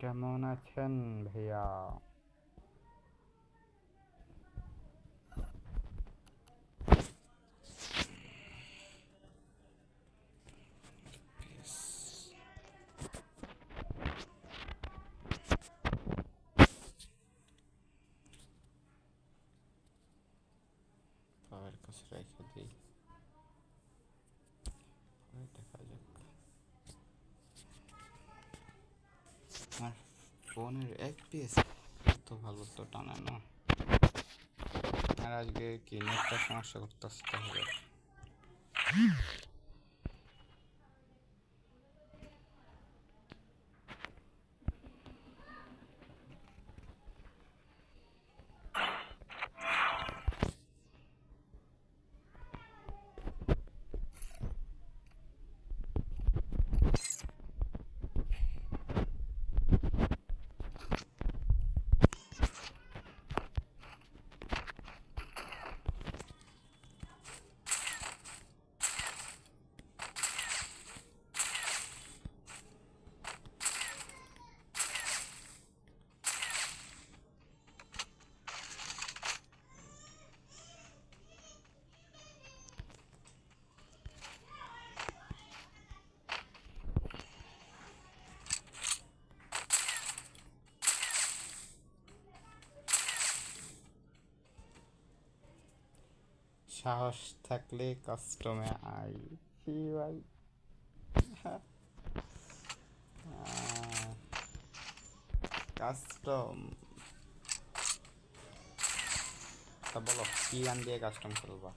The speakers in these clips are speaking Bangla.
কেমন আছেন ভাইয়া পাওয়ার কাছে রেখে দিই পরে দেখা যাক আর ফোনের এফপিএস এত ভালো তো টানে না। আর আজকে কি নেটটা সমস্যা করতেছে তাহলে? সাহস থাকলে কাস্টমে আই ভাই কাস্টম তা বলো কি গান দিয়ে কাস্টম করবা?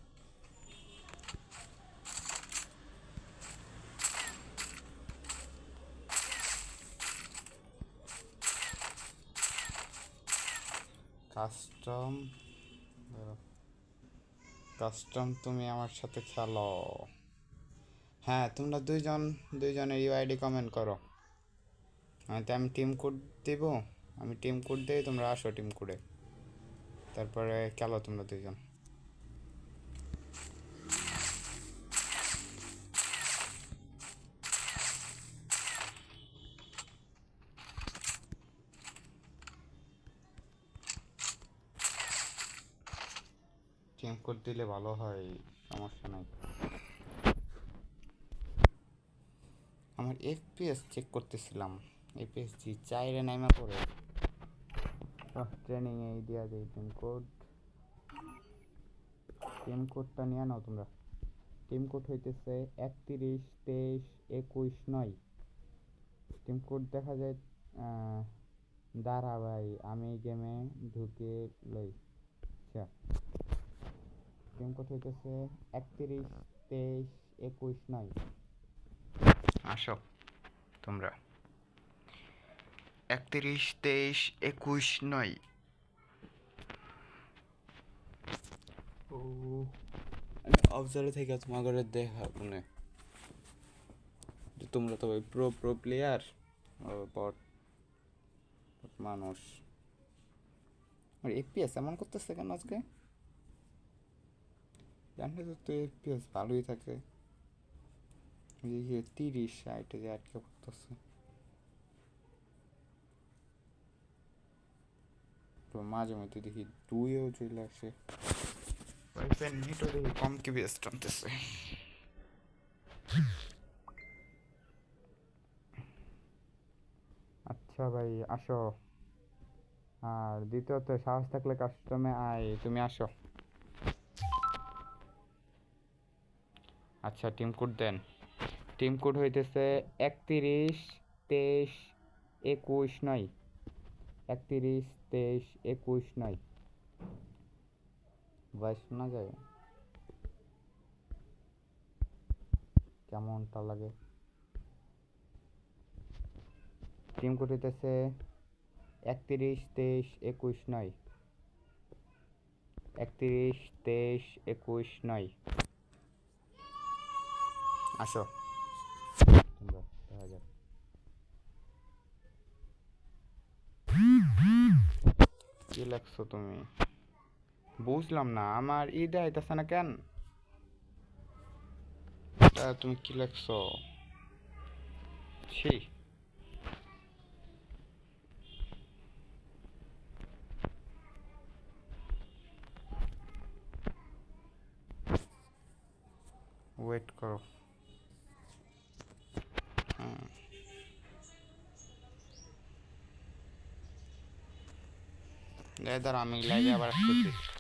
কাস্টম কাস্টম তুমি আমার সাথে খেলো। হ্যাঁ তোমরা দুইজন, দুইজনের ইউআইডি কমেন্ট করো। তো, আমি টিম কোড দেবো, আমি টিম কোড দিই তোমরা আসো টিম কোডে তারপরে খেলো তোমরা দুইজন। কোড দিলে ভালো হয়, সমস্যা নাই। আমার এফপিএস চেক করতেছিলাম। এফপিএস জি চাইরে নাইমা পড়ে। ট্রেনিং এই দিয়া দেই টিম কোড টিম কোডটা নিয়ে নাও তোমরা। টিম কোড হইতেছে একত্রিশ, তেইশ, একুশ, নয়। টিম কোড দেখা যায় দাঁড়া ভাই, আমি গেমে ঢুকে লই। টিম কোড হইতেছে একত্রিশ তেইশ একুশ নয়। আসো তোমরা। একত্রিশ তেইশ একুশ নয়। ও অবজারে থেকে তোমাদের দেখা মানে যে তোমরা তো প্রো প্রো প্লেয়ার বট মানুষ। আর এপিএস এমন করতেছে কেন আজকে? জানলে তো এপিএস ভালোই থাকে। এই যে তিরিশ ষাটে যে আটকে পড়তেছে। তো মাঝে মধ্যে দেখি দুইও চলে আসে। ওয়াইফাই নেটও দেখি কম কি বেস্ট আনতেছে আচ্ছা ভাই আসো। আর দ্বিতীয়ত সাহস থাকলে কাস্টমে আয় তুমি আসো। আচ্ছা টিম কোড দেন। টিম কোড হইতেছে একত্রিশ তেইশ একুশ নয়। একত্রিশ তেইশ একুশ নয়। ভয়েস শোনা যায়? কেমনটা লাগে? টিম কোড হইতেছে একত্রিশ তেইশ একুশ নয়। একত্রিশ তেইশ একুশ নয়। আসো। দেখা যাক। কি লাগছো তুমি? বুঝলাম না, আমার ঈদ আইতাছে না কেন? তুমি কি লাগছো ছি। लेदर इधर हमें ले